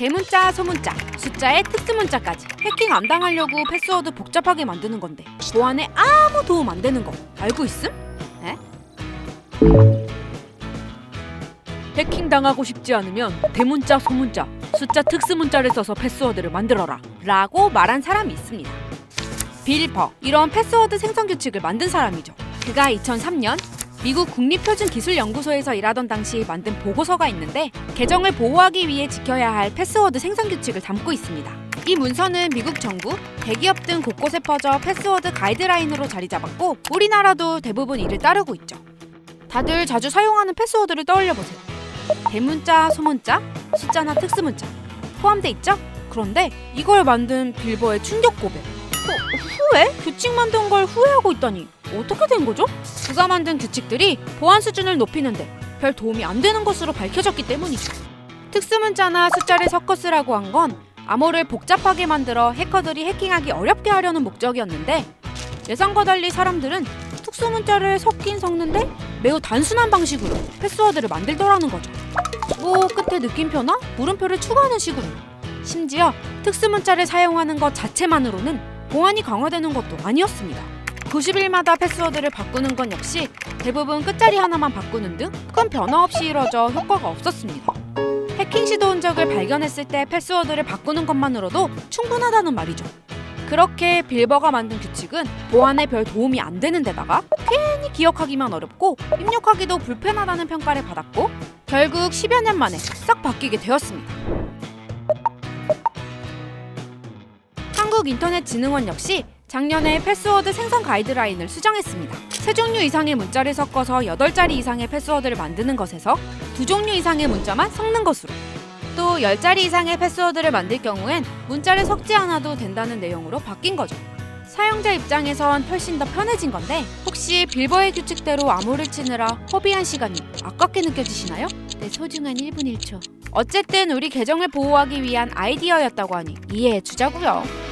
대문자, 소문자, 숫자에 특수문자까지 해킹 안 당하려고 패스워드 복잡하게 만드는 건데 보안에 아무 도움 안 되는 거 알고 있음? 에? 해킹 당하고 싶지 않으면 대문자, 소문자, 숫자 특수문자를 써서 패스워드를 만들어라 라고 말한 사람이 있습니다. 빌버 이런 패스워드 생성 규칙을 만든 사람이죠. 그가 2003년 미국 국립표준기술연구소에서 일하던 당시 만든 보고서가 있는데 계정을 보호하기 위해 지켜야 할 패스워드 생성 규칙을 담고 있습니다. 이 문서는 미국 정부, 대기업 등 곳곳에 퍼져 패스워드 가이드라인으로 자리 잡았고 우리나라도 대부분 이를 따르고 있죠. 다들 자주 사용하는 패스워드를 떠올려 보세요. 대문자, 소문자, 숫자나 특수문자 포함돼 있죠? 그런데 이걸 만든 빌버의 충격 고백. 어, 후회? 규칙 만든 걸 후회하고 있다니 어떻게 된 거죠? 그가 만든 규칙들이 보안 수준을 높이는데 별 도움이 안 되는 것으로 밝혀졌기 때문이죠. 특수문자나 숫자를 섞어 쓰라고 한 건 암호를 복잡하게 만들어 해커들이 해킹하기 어렵게 하려는 목적이었는데 예상과 달리 사람들은 특수문자를 섞긴 섞는데 매우 단순한 방식으로 패스워드를 만들더라는 거죠. 뭐 끝에 느낌표나 물음표를 추가하는 식으로 심지어 특수문자를 사용하는 것 자체만으로는 보안이 강화되는 것도 아니었습니다. 90일마다 패스워드를 바꾸는 건 역시 대부분 끝자리 하나만 바꾸는 등 큰 변화 없이 이뤄져 효과가 없었습니다. 해킹 시도 흔적을 발견했을 때 패스워드를 바꾸는 것만으로도 충분하다는 말이죠. 그렇게 빌버가 만든 규칙은 보안에 별 도움이 안 되는 데다가 괜히 기억하기만 어렵고 입력하기도 불편하다는 평가를 받았고 결국 10여 년 만에 싹 바뀌게 되었습니다. 한국인터넷진흥원 역시 작년에 패스워드 생성 가이드라인을 수정했습니다. 세 종류 이상의 문자를 섞어서 8자리 이상의 패스워드를 만드는 것에서 두 종류 이상의 문자만 섞는 것으로 또 10자리 이상의 패스워드를 만들 경우엔 문자를 섞지 않아도 된다는 내용으로 바뀐 거죠. 사용자 입장에선 훨씬 더 편해진 건데 혹시 빌버의 규칙대로 암호를 치느라 허비한 시간이 아깝게 느껴지시나요? 내 소중한 1분 1초. 어쨌든 우리 계정을 보호하기 위한 아이디어였다고 하니 이해해 주자고요.